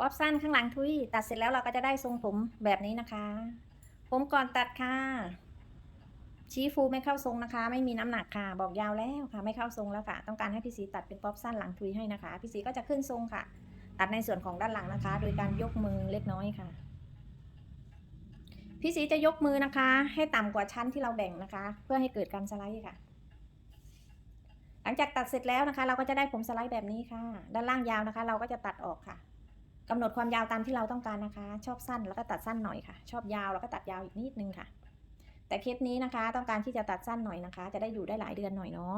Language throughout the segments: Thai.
วอบสั้นข้างหลังทุยตัดเสร็จแล้วเราก็จะได้ทรงผมแบบนี้นะคะ ผมก่อนตัดค่ะ ชี้ฟูไม่เข้าทรงนะคะ ไม่มีน้ำหนักค่ะ บอกยาวแล้วค่ะ ไม่เข้าทรงแล้วค่ะ ต้องการให้พี่สีตัดเป็นป๊อปสั้นหลังทุยให้นะคะ พี่สีก็จะขึ้นทรงค่ะ ตัดในส่วนของด้านหลังนะคะ โดยการยกมือเล็กน้อยค่ะพี่สีจะยกมือนะคะ ให้ต่ำกว่าชั้นที่เราแบ่งนะคะ เพื่อให้เกิดการสไลด์ค่ะ หลังจากตัดเสร็จแล้วนะคะ เราก็จะได้ผมสไลด์แบบนี้ค่ะ ด้านล่างยาวนะคะ เราก็จะตัดออกค่ะ กำหนดความยาวตามที่เราต้องการนะคะ ชอบสั้นแล้วก็ตัดสั้นหน่อยค่ะ ชอบยาวแล้วก็ตัดยาวอีกนิดนึงค่ะ แต่เคสนี้นะคะ ต้องการที่จะตัดสั้นหน่อยนะคะ จะได้อยู่ได้หลายเดือนหน่อยเนาะ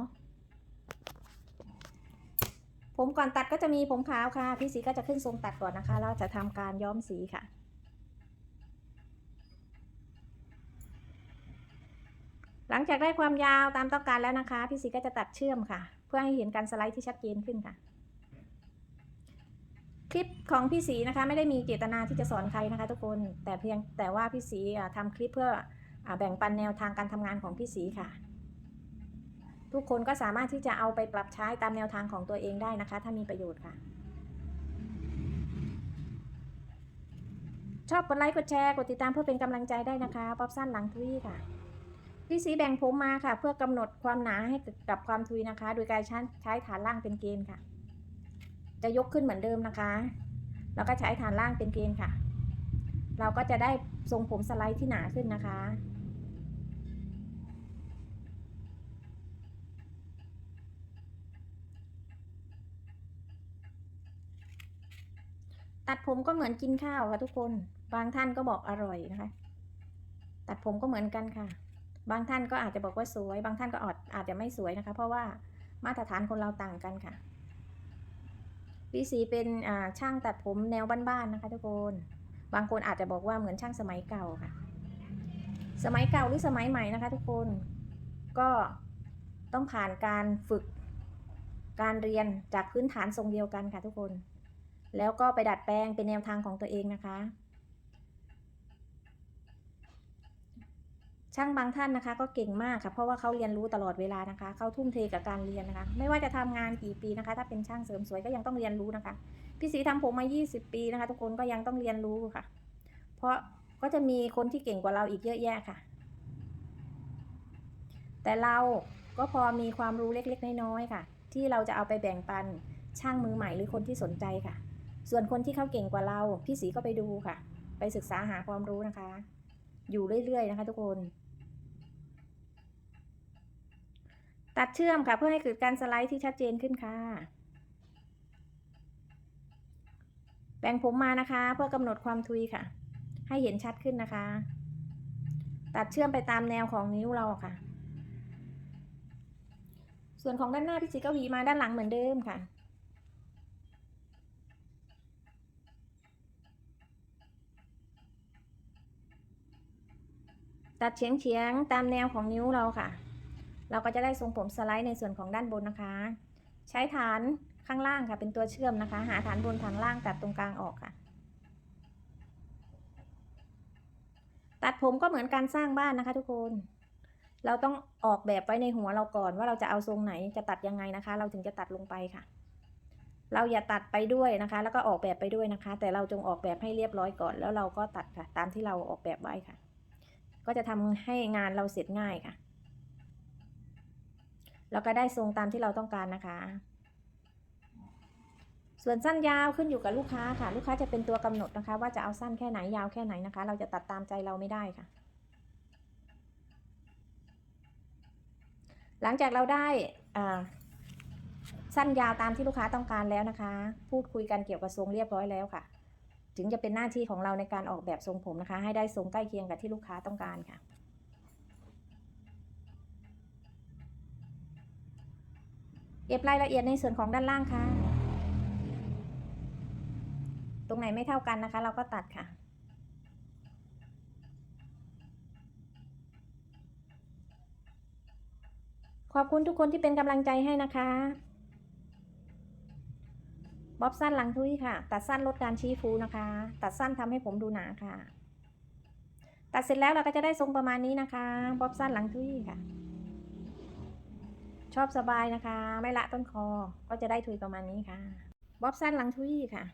ผมก่อนตัดก็จะมีผมขาวค่ะ พี่สีก็จะขึ้นทรงตัดก่อนนะคะแล้วจะทำการย้อมสีค่ะ หลังจากได้ความยาวตามต้องการแล้วนะคะ พี่สีก็จะตัดเชื่อมค่ะ เพื่อให้เห็นการสไลด์ที่ชัดเจนขึ้นค่ะ คลิปของพี่สีนะคะไม่ได้มีเจตนาที่จะสอนใครนะคะ ทุกคนแต่เพียงแต่ว่าพี่สีอะทำคลิปเพื่ออแบ่งปันแนวทางการทำงานของพี่สีค่ะ ทุกคนก็สามารถที่จะเอาไปปรับใช้ตามแนวทางของตัวเองได้นะคะ ถ้ามีประโยชน์ค่ะ ชอบกดไลค์กดแชร์กดติดตามเพื่อเป็นกำลังใจได้นะคะป๊อปสั้นหลังทวีค่ะพี่สีแบ่งผมมาค่ะ เพื่อกำหนดความหนาให้กับความทุยนะคะ โดยการใช้ฐานล่างเป็นเกณฑ์ค่ะ จะยกขึ้นเหมือนเดิมนะคะ แล้วก็ใช้ฐานล่างเป็นเกณฑ์ค่ะ เราก็จะได้ทรงผมสไลด์ที่หนาขึ้นนะคะตัดผมก็เหมือนกินข้าวค่ะทุกคน บางท่านก็บอกอร่อยนะคะ ตัดผมก็เหมือนกันค่ะ บางท่านก็อาจจะบอกว่าสวย บางท่านก็อาจอาจจะไม่สวยนะคะ เพราะว่ามาตรฐานคนเราต่างกันค่ะ พี่สีเป็นช่างตัดผมแนวบ้านๆนะคะทุกคน บางคนอาจจะบอกว่าเหมือนช่างสมัยเก่าค่ะ สมัยเก่าหรือสมัยใหม่นะคะ ทุกคน ก็ต้องผ่านการฝึก การเรียนจากพื้นฐานทรงเดียวกันค่ะทุกคน แล้วก็ไปดัดแปลงเป็นแนวทางของตัวเองนะคะ ช่างบางท่านนะคะก็เก่งมากค่ะเพราะว่าเขาเรียนรู้ตลอดเวลานะคะเขาทุ่มเทกับการเรียนนะคะ ไม่ว่าจะทำงานกี่ปีนะคะ ถ้าเป็นช่างเสริมสวยก็ยังต้องเรียนรู้นะคะพี่สีทำผมมา 20 ปีนะคะ ทุกคนก็ยังต้องเรียนรู้ค่ะ เพราะก็จะมีคนที่เก่งกว่าเราอีกเยอะแยะค่ะ แต่เราก็พอมีความรู้เล็กๆน้อยๆค่ะ ที่เราจะเอาไปแบ่งปันช่างมือใหม่หรือคนที่สนใจค่ะ ส่วนคนที่เขาเก่งกว่าเราพี่สีก็ไปดูค่ะ ไปศึกษาหาความรู้นะคะ อยู่เรื่อยๆนะคะ ทุกคน ตัดเชื่อมค่ะเพื่อให้เกิดการสไลด์ที่ชัดเจนขึ้นค่ะ แบ่งผมมานะคะ เพื่อกำหนดความทุยค่ะ ให้เห็นชัดขึ้นนะคะ ตัดเชื่อมไปตามแนวของนิ้วเราค่ะ ส่วนของด้านหน้าพี่สีก็หวีมาด้านหลังเหมือนเดิมค่ะตัดเฉียงเฉียงๆตามแนวของนิ้วเราค่ะ เราก็จะได้ทรงผมสไลด์ในส่วนของด้านบนนะคะ ใช้ฐานข้างล่างค่ะ เป็นตัวเชื่อมนะคะ หาฐานบนฐานล่างตัดตรงกลางออกค่ะ ตัดผมก็เหมือนการสร้างบ้านนะคะ ทุกคน เราต้องออกแบบไว้ในหัวเราก่อนว่าเราจะเอาทรงไหนจะตัดยังไงนะคะ เราถึงจะตัดลงไปค่ะ เราอย่าตัดไปด้วยนะคะ แล้วก็ออกแบบไปด้วยนะคะ แต่เราจงออกแบบให้เรียบร้อยก่อน แล้วเราก็ตัดค่ะ ตามที่เราออกแบบไว้ค่ะ ก็จะทำให้งานเราเสร็จง่ายค่ะ แล้วก็ได้ทรงตามที่เราต้องการนะคะ ส่วนสั้นยาวขึ้นอยู่กับลูกค้าค่ะ ลูกค้าจะเป็นตัวกำหนดนะคะ ว่าจะเอาสั้นแค่ไหนยาวแค่ไหนนะคะ เราจะตัดตามใจเราไม่ได้ค่ะ หลังจากเราได้สั้นยาวตามที่ลูกค้าต้องการแล้วนะคะ พูดคุยกันเกี่ยวกับทรงเรียบร้อยแล้วค่ะ ถึงจะเป็นหน้าที่ของเราในการออกแบบทรงผมนะคะ ให้ได้ทรงใกล้เคียงกับที่ลูกค้าต้องการค่ะ เก็บรายละเอียดในส่วนของด้านล่างค่ะ ตรงไหนไม่เท่ากันนะคะ เราก็ตัดค่ะ ขอบคุณทุกคนที่เป็นกำลังใจให้นะคะบ๊อบสั้นหลังทุยค่ะ ตัดสั้นลดการชี้ฟูนะคะ ตัดสั้นทำให้ผมดูหนาค่ะ ตัดเสร็จแล้วเราก็จะได้ทรงประมาณนี้นะคะบ๊อบสั้นหลังทุยค่ะ ชอบสบายนะคะ ไม่ละต้นคอ ก็จะได้ทุยประมาณนี้ค่ะ บ๊อบสั้นหลังทุยค่ะ